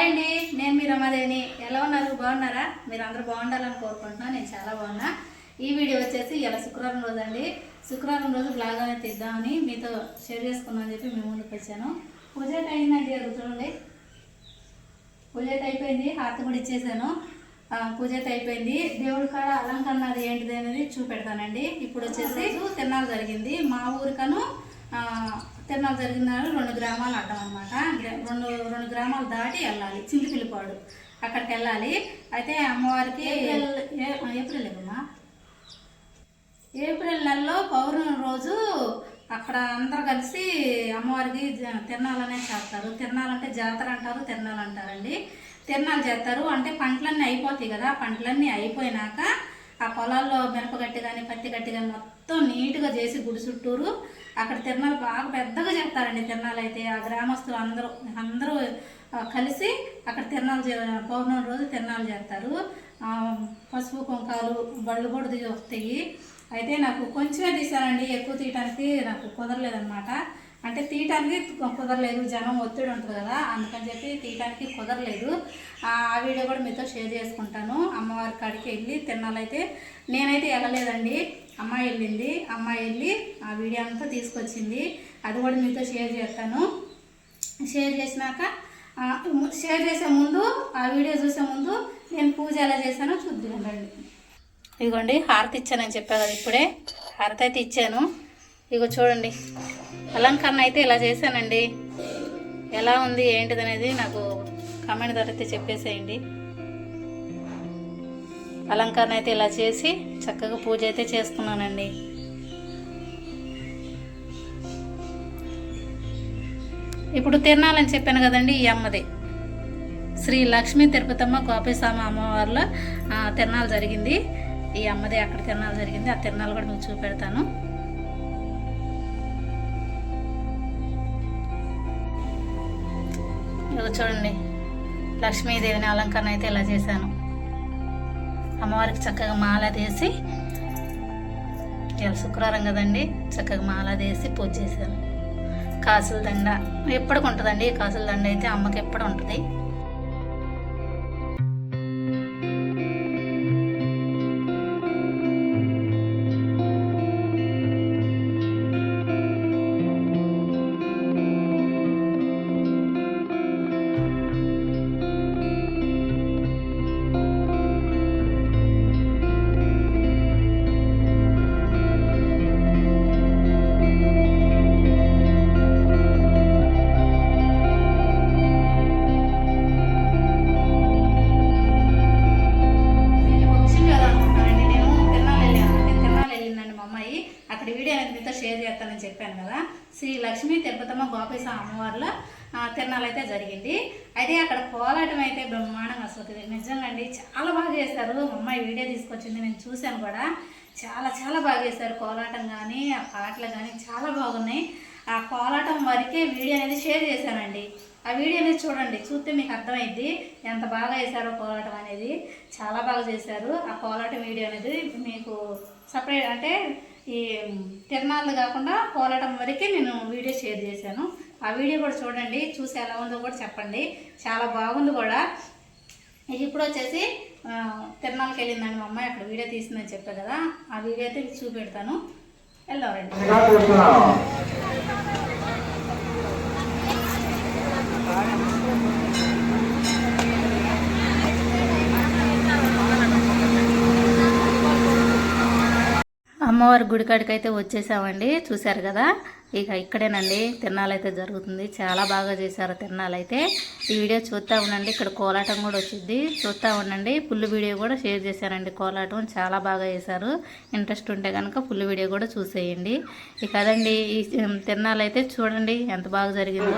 Hi అండి నేను మీ రమాదేవిని. ఎలా ఉన్నారు? బాగున్నారా? మీరు అందరూ బాగుండాలని కోరుకుంటున్నాను నేను చాలా బాగున్నా. ఈ వీడియో వచ్చేసి ఇలా శుక్రవారం రోజు అండి శుక్రవారం రోజు బ్లాగ్ అనేది తీద్దామని మీతో షేర్ చేసుకుందాం చెప్పి మీ ముందుకు వచ్చాను. పూజ అయితే అయిందండి పూజ అయిపోయింది. హారతి కూడా ఇచ్చేసాను. పూజ అయితే అయిపోయింది. దేవుడి కాడ అలంకరణ అది ఏంటిది అనేది చూపెడతానండి. ఇప్పుడు వచ్చేసి తిన్నాలు జరిగింది. మా ఊరికను తిరణాలు జరిగిన రెండు గ్రామాలు అడ్డం అనమాట రెండు రెండు గ్రామాలు దాటి వెళ్ళాలి. చింతపిల్లిపాడు అక్కడికి వెళ్ళాలి. అయితే అమ్మవారికి ఏప్రిల్ ఏప్రిల్ ఏమమ్మా? ఏప్రిల్ నెలలో పౌర్ణమి రోజు అక్కడ అందరు కలిసి అమ్మవారికి తిరణాలనే చేస్తారు. తిరణాలంటే జాతర అంటారు తిరణాలు అంటారండి. తిరణాలు చేస్తారు. అంటే పంటలన్నీ అయిపోతాయి కదా. పంటలన్నీ అయిపోయినాక ఆ పొలాల్లో మిరపగట్టి కానీ పత్తి గట్టి కానీ మొత్తం నీట్గా చేసి గుడి చుట్టూరు అక్కడ తిరణాలు బాగా పెద్దగా చేస్తారండి తిరణాలు అయితే ఆ గ్రామస్తులు అందరూ అందరూ కలిసి అక్కడ తిరణాలు చే పౌర్ణమి రోజు తిరణాలు చేస్తారు. పసుపు కుంకాలు బళ్ళు కూడా దిగి వస్తాయి. అయితే నాకు కొంచెమే తీసానండి ఎక్కువ తీయటానికి నాకు కుదరలేదన్నమాట. అంటే తీయటానికి కుదరలేదు జనం ఒత్తిడి ఉంటుంది కదా అందుకని చెప్పి తీయటానికి కుదరలేదు. ఆ వీడియో కూడా మీతో షేర్ చేసుకుంటాను. అమ్మవారి కాడికి వెళ్ళి తినాలైతే నేనైతే వెళ్ళలేదండి. అమ్మాయి వెళ్ళింది అమ్మాయి వెళ్ళి ఆ వీడియో అంతా తీసుకొచ్చింది. అది కూడా మీతో షేర్ చేస్తాను. షేర్ చేసినాక షేర్ చేసే ముందు ఆ వీడియో చూసే ముందు నేను పూజ ఎలా చేశానో చూద్దామండి ఇదిగోండి హారతి ఇచ్చానని చెప్పా కదా ఇప్పుడే. హారతి అయితే ఇచ్చాను. ఇగో చూడండి అలంకరణ అయితే ఇలా చేశానండి. ఎలా ఉంది ఏంటిది అనేది నాకు కామెంట్ ద్వారా అయితే చెప్పేసేయండి. అలంకరణ అయితే ఇలా చేసి చక్కగా పూజ అయితే చేసుకున్నానండి. ఇప్పుడు తిరణాలని చెప్పాను కదండి ఈ అమ్మది. శ్రీ లక్ష్మీ తిరుపతమ్మ గోపేశ్వమ అమ్మవార్ల తిరణాలు జరిగింది. ఈ అమ్మది అక్కడ తిరణాలు జరిగింది ఆ తిరణాలు కూడా మీకు చూపెడతాను. ఇదిగో చూడండి లక్ష్మీదేవిని అలంకరణ అయితే ఇలా చేశాను. అమ్మవారికి చక్కగా మాల తీసి ఇవాళ శుక్రవారం కదండి చక్కగా మాల తీసి పూజ చేశాను కాసుల దండ ఎప్పటికి ఉంటుందండి కాసుల దండ అయితే అమ్మకి ఎప్పుడు ఉంటుంది. అమ్మాయి వీడియో తీసుకొచ్చింది నేను చూశాను కూడా. చాలా చాలా బాగా చేశారు కోలాటం కానీ ఆ పాటలు కానీ చాలా బాగున్నాయి. ఆ కోలాటం వరకే వీడియో అనేది షేర్ చేశానండి. ఆ వీడియో అనేది చూడండి చూస్తే మీకు అర్థమైంది ఎంత బాగా వేశారో కోలాటం అనేది. చాలా బాగా చేశారు. ఆ కోలాటం వీడియో అనేది మీకు సపరేట్ అంటే ఈ తిరణాలు కాకుండా కోలాటం వరకే నేను వీడియో షేర్ చేశాను. ఆ వీడియో కూడా చూడండి చూసి ఎలా ఉందో కూడా చెప్పండి. చాలా బాగుంది కూడా. ఇప్పుడు వచ్చేసి ఆ, వెళ్ళిందండి మా అమ్మాయి. అక్కడ వీడియో తీసిందని చెప్పా కదా. ఆ వీడియో అయితే చూపెడతాను. వెళ్దాం అమ్మవారి గుడి కాడికి అయితే వచ్చేసామండి. చూశారు కదా? ఇక ఇక్కడేనండి తిరణాలు జరుగుతుంది. చాలా బాగా చేశారు తిన్నాలైతే. ఈ వీడియో చూస్తూ ఉండండి ఇక్కడ కోలాటం కూడా వచ్చింది. చూస్తూ ఉండండి ఫుల్ వీడియో కూడా షేర్ చేశారండి కోలాటం. చాలా బాగా చేశారు. ఇంట్రెస్ట్ ఉంటే కనుక ఫుల్ వీడియో కూడా చూసేయండి. ఇక అదండి ఈ తిన్నాలైతే చూడండి ఎంత బాగా జరిగిందో.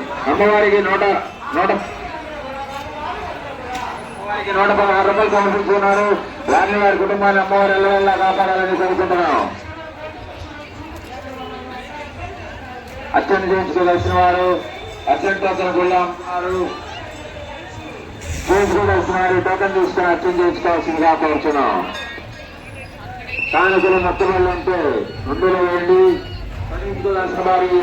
నూట పదహారు రూపాయలు వారిని వారి కుటుంబాన్ని అమ్మవారి కాపాడాలని కోరుకుంటున్నాం. అర్చన చేయించుకోవాల్సిన వారు అర్చన టోకన్ గుళ్ళ అమ్మారు వారు టోకన్ తీసుకుని అర్చన చేయించుకోవాల్సిందిగా కోరుతున్నాం స్థానికులు మొత్తలు ఉంటే ముందులో వెళ్ళి పనించుకోవాల్సిన వారికి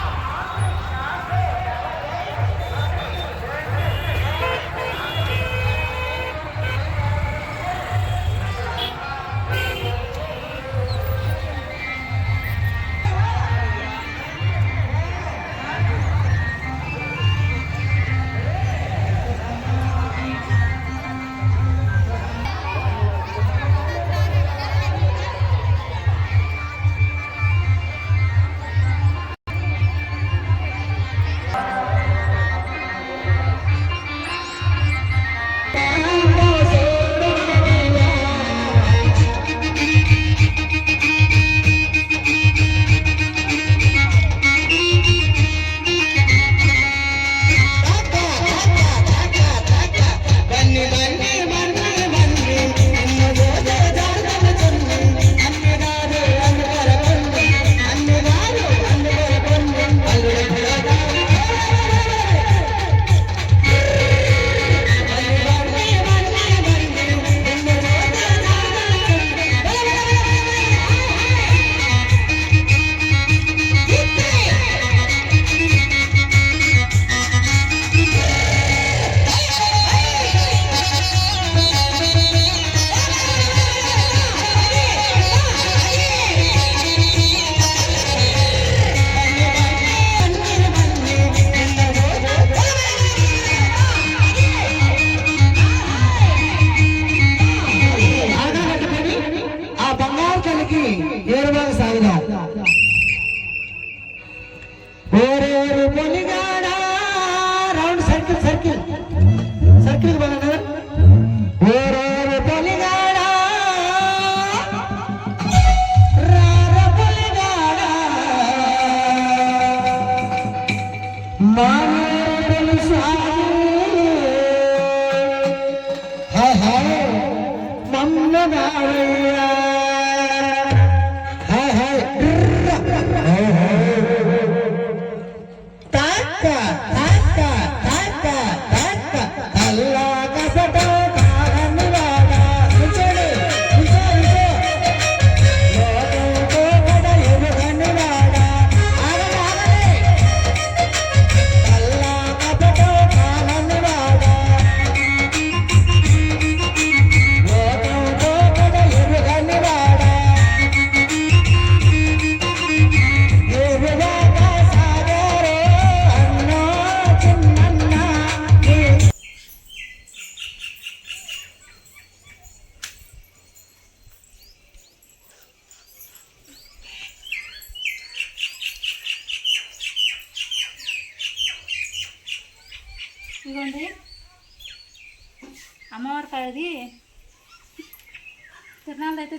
Aleluia.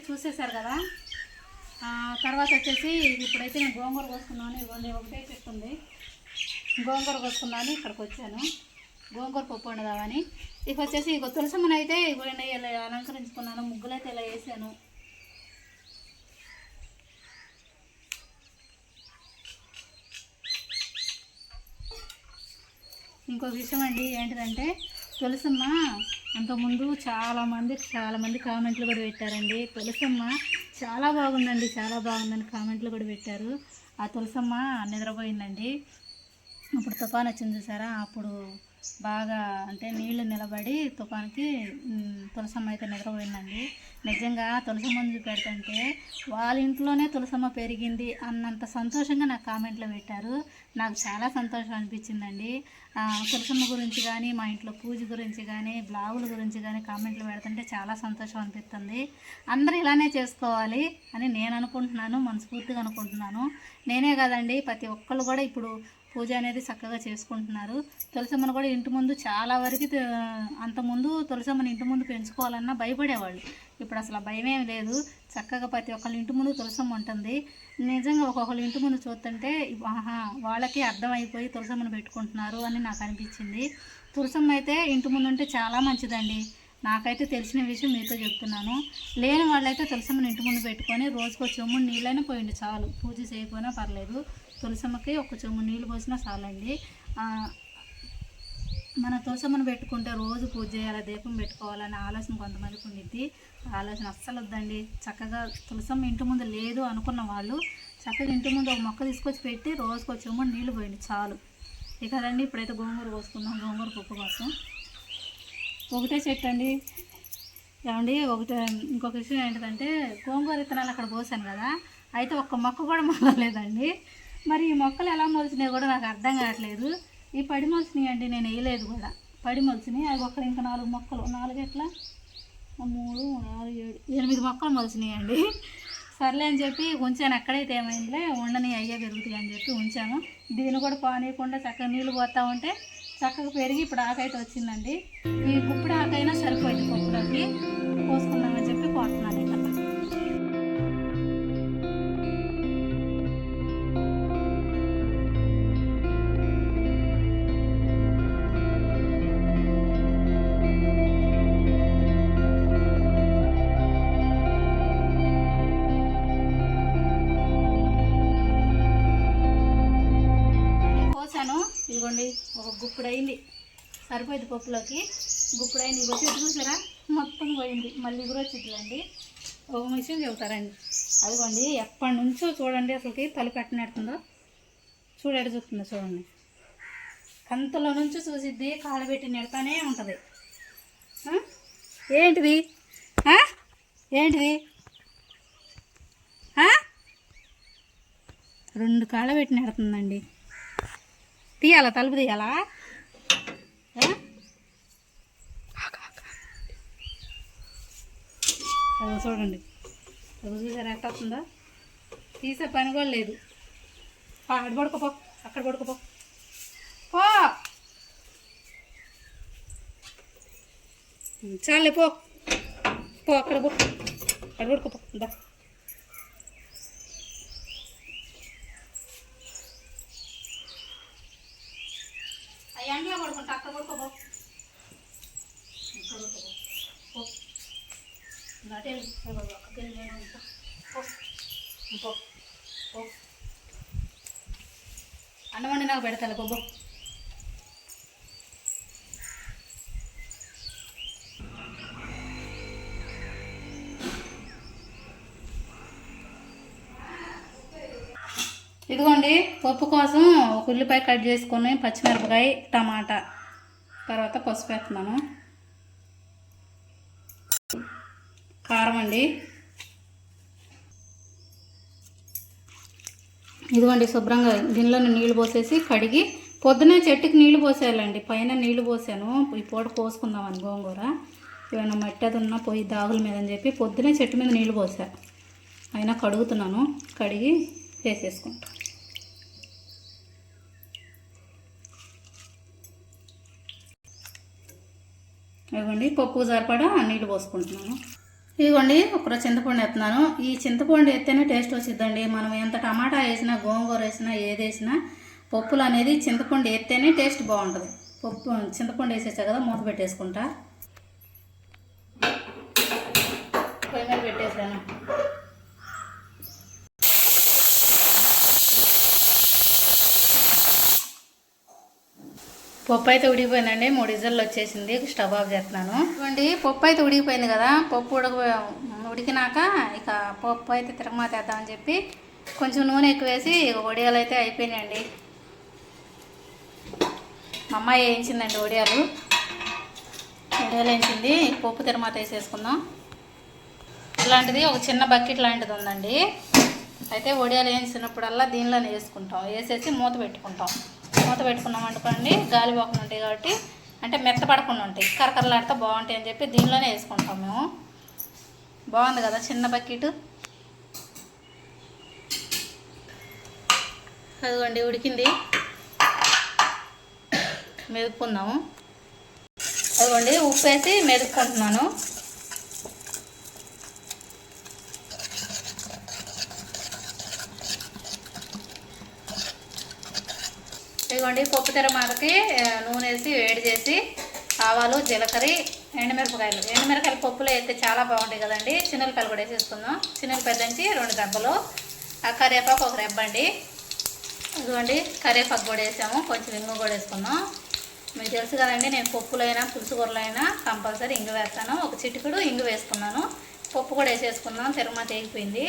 చూసేశారు కదా? తర్వాత వచ్చేసి ఇప్పుడైతే నేను గోంగూర కోసుకున్నాను. ఇవ్వండి ఒకటే చెప్తుంది. గోంగూర కోసుకున్నాను ఇక్కడికి వచ్చాను. గోంగూర పప్పు వండుదామని. ఇక వచ్చేసి ఇక తులసమ్మని అయితే ఇవ్వండి ఇలా అలంకరించుకున్నాను ముగ్గులు అయితే ఇలా వేసాను. ఇంకో విషయం అండి ఏంటిదంటే తులసమ్మ అంతకుముందు చాలామంది చాలామంది కామెంట్లు కూడా పెట్టారండి. తులసమ్మ చాలా బాగుందండి చాలా బాగుందని కామెంట్లు కూడా పెట్టారు. ఆ తులసమ్మ నిద్రపోయిందండి. అప్పుడు తుఫాన్ వచ్చింది చూసారా? అప్పుడు బాగా అంటే నీళ్ళు నిలబడి తుఫానికి తులసమ్మ అయితే నిద్రపోయిందండి. నిజంగా తులసమ్మ చూపెడుతుంటే వాళ్ళ ఇంట్లోనే తులసమ్మ పెరిగింది అన్నంత సంతోషంగా నాకు కామెంట్లో పెట్టారు. నాకు చాలా సంతోషం అనిపించిందండి. తులసమ్మ గురించి కానీ మా ఇంట్లో పూజ గురించి కానీ బ్లాగుల గురించి కానీ కామెంట్లు పెడుతుంటే చాలా సంతోషం అనిపిస్తుంది. అందరూ ఇలానే చేసుకోవాలి అని నేను అనుకుంటున్నాను మనస్ఫూర్తిగా అనుకుంటున్నాను. నేనే కాదండి ప్రతి ఒక్కళ్ళు కూడా ఇప్పుడు పూజ అనేది చక్కగా చేసుకుంటున్నారు. తులసమ్మను కూడా ఇంటి ముందు చాలా వరకు త- అంతకుముందు తులసమ్మని ఇంటి ముందు పెంచుకోవాలన్నా భయపడేవాళ్ళు. ఇప్పుడు అసలు ఆ భయం ఏం లేదు. చక్కగా ప్రతి ఒక్కళ్ళ ఇంటి ముందు తులసమ్మ ఉంటుంది. నిజంగా ఒక్కొక్కళ్ళ ఇంటి ముందు చూస్తుంటే ఆహా వాళ్ళకి అర్థమైపోయి తులసమ్మను పెట్టుకుంటున్నారు అని నాకు అనిపించింది. తులసమ్మ అయితే ఇంటి ముందు ఉంటే చాలా మంచిదండి. నాకైతే తెలిసిన విషయం మీతో చెప్తున్నాను. లేని వాళ్ళైతే తులసమ్మని ఇంటి ముందు పెట్టుకొని రోజుకో చెమ్ము నీళ్ళైనా పోయింది చాలు. పూజ చేయకపోయినా పర్లేదు. తులసమ్మకి ఒక చెంబు నీళ్ళు పోసినా చాలండి. మన తులసమ్మను పెట్టుకుంటే రోజు పూజ చేయాలి దీపం పెట్టుకోవాలనే ఆలోచన కొంతమందికి ఉండిద్ది. ఆలోచన అస్సలు వద్దండి. చక్కగా తులసమ్మ ఇంటి ముందు లేదు అనుకున్న వాళ్ళు చక్కగా ఇంటి ముందు ఒక మొక్క తీసుకొచ్చి పెట్టి రోజుకు చెమ్ము నీళ్ళు పోయింది చాలు. ఇక రండి ఇప్పుడైతే గోంగూర పోసుకుందాం గోంగూర పప్పు కోసం. ఒకటే చెట్టు అండి. ఏమండి ఒకటే ఇంకొక విషయం ఏంటంటే గోంగూర విత్తనాలు అక్కడ పోసాను కదా అయితే ఒక్క మొక్క కూడా మొదలేదండి మరి ఈ మొక్కలు ఎలా మొలిచినాయి కూడా నాకు అర్థం కావట్లేదు. ఈ పడి మొలిచినాయి అండి నేను వేయలేదు కూడా. పడి మొలిచినాయి. అవి ఒక్కడ ఇంకా నాలుగు మొక్కలు. నాలుగు ఎట్లా? మూడు నాలుగు ఏడు ఎనిమిది మొక్కలు మొలిచినాయి అండి సర్లే అని చెప్పి ఉంచాను. ఎక్కడైతే ఏమైందిలే? ఉండని అయ్యే పెరుగుతాయి అని చెప్పి ఉంచాను. దీన్ని కూడా పానీయకుండా చక్కగా నీళ్ళు పోతా ఉంటే చక్కగా పెరిగి ఇప్పుడు ఆకైతే వచ్చిందండి. ఈ గుప్పుడు ఆకైనా సరిపోయింది పప్పులోకి. పోసుకున్నాం గుప్పుడైంది. సరిపోయింది పప్పులోకి. గుప్పుడైంది. అయింది ఇగో చెట్టు చూసారా? మొత్తం పోయింది. మళ్ళీ ఇగురు వచ్చిందండి ఒక విషయం చెబుతారండి. అదిగోండి ఎప్పటి నుంచో చూడండి అసలుకి తలుపు పెట్టినట్టుందో చూడడు చూస్తుందో చూడండి. కంతలో నుంచి చూసిద్ది కాళ్ళు పెట్టి నెడతానే ఉంటుంది. ఏంటిది? ఏంటిది? రెండు కాళ్ళ పెట్టి నెడుతుందండి. తీయాలా? తలుపు తీయాలా? ఆ? చూడండి. అది చూసారా? ఎట్ట వస్తుందో? తీసే పని కూడా లేదు. పా, పడుకోపో అక్కడ పడుకోపో పో. చాలే పో. పో అక్కడ పో. అక్కడ పడుకోపో దా. ఎండలో పడుకుంటా అక్కడ పడుకోపో ఇక్కడ పడుకోపో నాటే అక్కడికి అన్నం నాకు పెడతాను బొబ్బు ఇదిగోండి పప్పు కోసం ఒక ఉల్లిపాయ కట్ చేసుకొని పచ్చిమిరపకాయ టమాటా. తర్వాత పసుపు వేస్తున్నాను. కారం అండి. ఇదిగోండి శుభ్రంగా దీనిలో నీళ్ళు పోసేసి కడిగి పొద్దునే చెట్టుకి నీళ్ళు పోసేయాలండి. పైన నీళ్ళు పోసాను. ఈ పూట పోసుకుందామని గోంగూర. ఏమైనా మట్టి అది ఉన్నా పోయి దాగుల మీద అని చెప్పి పొద్దునే చెట్టు మీద నీళ్ళు పోసా. అయినా కడుగుతున్నాను. కడిగి వేసేసుకుంటాను ఇదిగోండి పప్పు సరిపడా నీళ్ళు పోసుకుంటున్నాను. ఇదిగోండి ఒక చింతపండు ఎత్తున్నాను. ఈ చింతపండు ఎత్తేనే టేస్ట్ వచ్చిద్దండి. మనం ఎంత టమాటా వేసినా గోంగూర వేసినా ఏది వేసినా పప్పులు అనేది చింతపండు ఎత్తేనే టేస్ట్ బాగుంటుంది. పప్పు చింతపండు వేసేసా కదా మూత పెట్టేసుకుంటా. పొయ్యి మీద పెట్టేసాను పప్పు అయితే ఉడికిపోయిందండి. మూడు ఇజల్లో వచ్చేసింది. స్టవ్ ఆఫ్ చేస్తున్నాను. ఇవ్వండి పప్పు అయితే ఉడికిపోయింది కదా. పప్పు ఉడక ఉడికినాక ఇక పప్పు అయితే తిరగమాత వేద్దామని చెప్పి కొంచెం నూనె ఎక్కువ వేసి ఇక వడియాలు అయితే అయిపోయినాయండి. మా అమ్మాయి వేయించిందండి వడియాలు. వడియాలు వేయించింది. పప్పు తిరమాత వేసేసుకుందాం. ఇలాంటిది ఒక చిన్న బకెట్ లాంటిది ఉందండి. అయితే వడియాలు వేయించినప్పుడల్లా దీనిలోనే వేసుకుంటాం. వేసేసి మూత పెట్టుకుంటాం. మూత పెట్టుకున్నాం అనుకోండి గాలి పోకుండా ఉంటాయి కాబట్టి అంటే మెత్తపడకుండా ఉంటాయి. కరకరలాడితే బాగుంటాయి అని చెప్పి దీనిలోనే వేసుకుంటాం మేము. బాగుంది కదా చిన్న బకెట్? అదిగోండి ఉడికింది. మెదుపుకుందాము. అదిగోండి ఉప్పు వేసి మెదుపుకుంటున్నాను. ఇదిగోండి పప్పు తెరమాలకి నూనె వేసి వేడి చేసి ఆవాలు జీలకర్ర ఎండుమిరపకాయలు. ఎండుమిరపకాయలు పప్పులో వేస్తే చాలా బాగుంటాయి కదండి. చిన్నపిల్లలు కూడా వేసేసుకుందాం. చిన్నపిల్లల నుంచి రెండు దెబ్బలు. ఆ కరివేపాకు ఒక రెబ్బండి ఇదిగోండి కరివేపాకు కూడా వేసాము. కొంచెం ఇంగు కూడా వేసుకుందాం. మీకు తెలుసు కదండి నేను పప్పులైనా పులుసు కూరలైనా కంపల్సరీ ఇంగు వేస్తాను. ఒక చిటికుడు ఇంగు వేసుకున్నాను. పప్పు కూడా వేసేసుకుందాం. తిరుమల తెగిపోయింది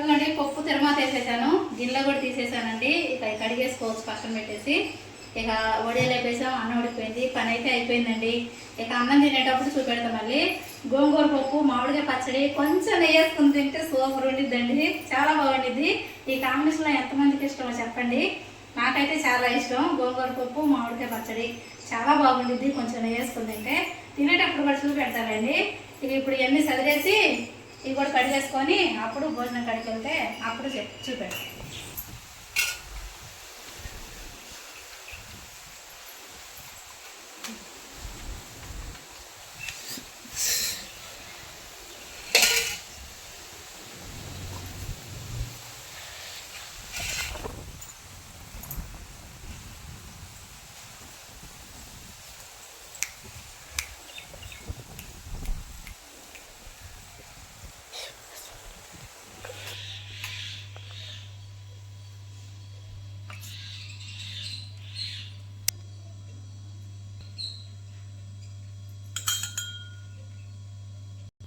ఇదిగోండి పప్పు తిరుమల వేసేసాను గిన్నెలో కూడా తీసేసానండి ఇక ఇవి పక్కన పెట్టేసి ఇక వడియాలు అయిపోయాం అన్నం ఉడిపోయింది పని అయితే అయిపోయిందండి. ఇక అన్నం తినేటప్పుడు చూపెడతాం మళ్ళీ. గోంగూర పప్పు మామిడికాయ పచ్చడి కొంచెం నెయ్యి వేసుకుని తింటే సూపర్ ఉండిద్దండి. చాలా బాగుండిద్ది. ఈ కాంబినేషన్లో ఎంతమందికి ఇష్టమో చెప్పండి. నాకైతే చాలా ఇష్టం. గోంగూర పప్పు మామిడికాయ పచ్చడి చాలా బాగుండిద్ది. కొంచెం నెయ్యి వేసుకుని తింటే. తినేటప్పుడు కూడా చూపెడతానండి. ఇవి ఇప్పుడు ఇవన్నీ చదివేసి ఇవి కూడా కడిగేసుకొని అప్పుడు భోజనం కడికి వెళ్తే అప్పుడు చెప్ చూపెడతాను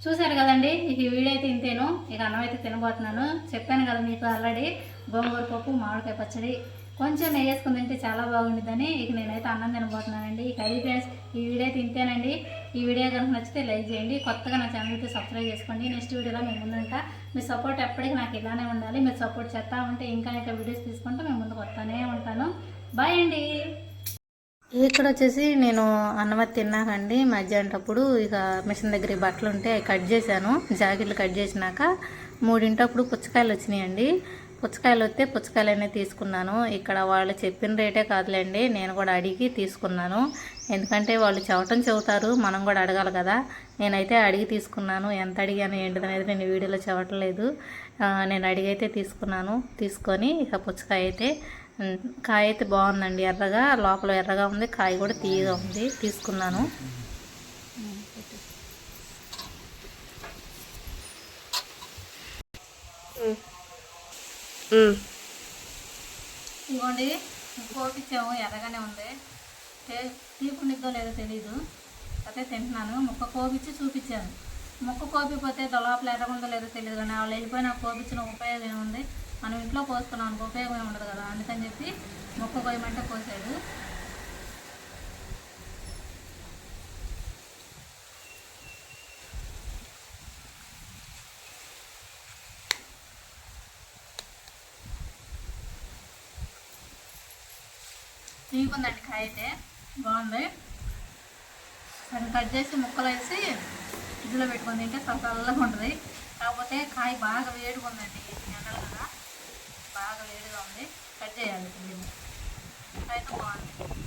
చూశారు కదండి ఇక ఈ వీడియో అయితే ఇంతేను. ఇక అన్నం అయితే తినబోతున్నాను. చెప్పాను కదా మీకు ఆల్రెడీ గోంగూర పప్పు మామిడికాయ పచ్చడి. కొంచెం నెయ్యి వేసుకుని తింటే చాలా బాగుంటుందని ఇక నేనైతే అన్నం తినబోతున్నానండి. ఇక అది ఫ్రెండ్స్ ఈ వీడియో అయితే ఇంతేనండి. ఈ వీడియో కనుక నచ్చితే లైక్ చేయండి. కొత్తగా నా ఛానల్ అయితే సబ్స్క్రైబ్ చేసుకోండి. నెక్స్ట్ వీడియోలో మేము ముందుంటా మీ సపోర్ట్ ఎప్పటికీ నాకు ఇలానే ఉండాలి. మీరు సపోర్ట్ చేస్తా ఉంటే ఇంకా ఇంకా వీడియోస్ తీసుకుంటే మేము ముందుకు వస్తానే ఉంటాను. బాయ్ అండి. ఇక్కడ వచ్చేసి నేను అన్నమతి తిన్నాకండి మధ్యాహ్నటప్పుడు ఇక మిషన్ దగ్గర బట్టలు ఉంటే అవి కట్ చేశాను. జాకెట్లు కట్ చేసినాక మూడింటప్పుడు పుచ్చకాయలు వచ్చినాయండి. పుచ్చకాయలు వస్తే పుచ్చకాయలు తీసుకున్నాను. ఇక్కడ వాళ్ళు చెప్పిన రేటే కాదులేండి. నేను కూడా అడిగి తీసుకున్నాను. ఎందుకంటే వాళ్ళు చెవటం చెబుతారు మనం కూడా అడగాలి కదా. నేనైతే అడిగి తీసుకున్నాను. ఎంత అడిగాను ఏంటిదనేది నేను వీడియోలో చెప్పట్లేదు లేదు. నేను అడిగైతే తీసుకున్నాను. తీసుకొని ఇక పుచ్చకాయ అయితే కాయ అయితే బాగుందండి ఎర్రగా లోపల ఎర్రగా ఉంది కాయ కూడా తీయగా ఉంది తీసుకున్నాను. ఇదిగోండి కోపిచ్చాము ఎర్రగానే ఉంది. టే- తీపి నిద్దో లేదో తెలీదు. అదే తింటున్నాను. ముక్క కోపిచ్చి చూపించాను. ముక్క కోపిపోతే లోపల ఎర్రగుందో లేదో తెలియదు కానీ వాళ్ళు వెళ్ళిపోయిన కోపించిన ఉపయోగం ఏముంది? మనం ఇంట్లో పోసుకున్నాం ఉపయోగం ఏమి ఉండదు కదా? అందుకని చెప్పి మొక్క కోయమంటే కోసాడు తీగుందండి కాయ అయితే బాగుంది. దాన్ని కట్ చేసి ముక్కలు వేసి ఫ్రిడ్జ్లో పెట్టుకొని తింటే చాలా చల్లగా ఉంటుంది. కాకపోతే కాయ బాగా వేడిగా ఉందండి. బాగా వేడిగా ఉంది. కట్ చేయాలి. దీన్ని. అయితే బాగుంది.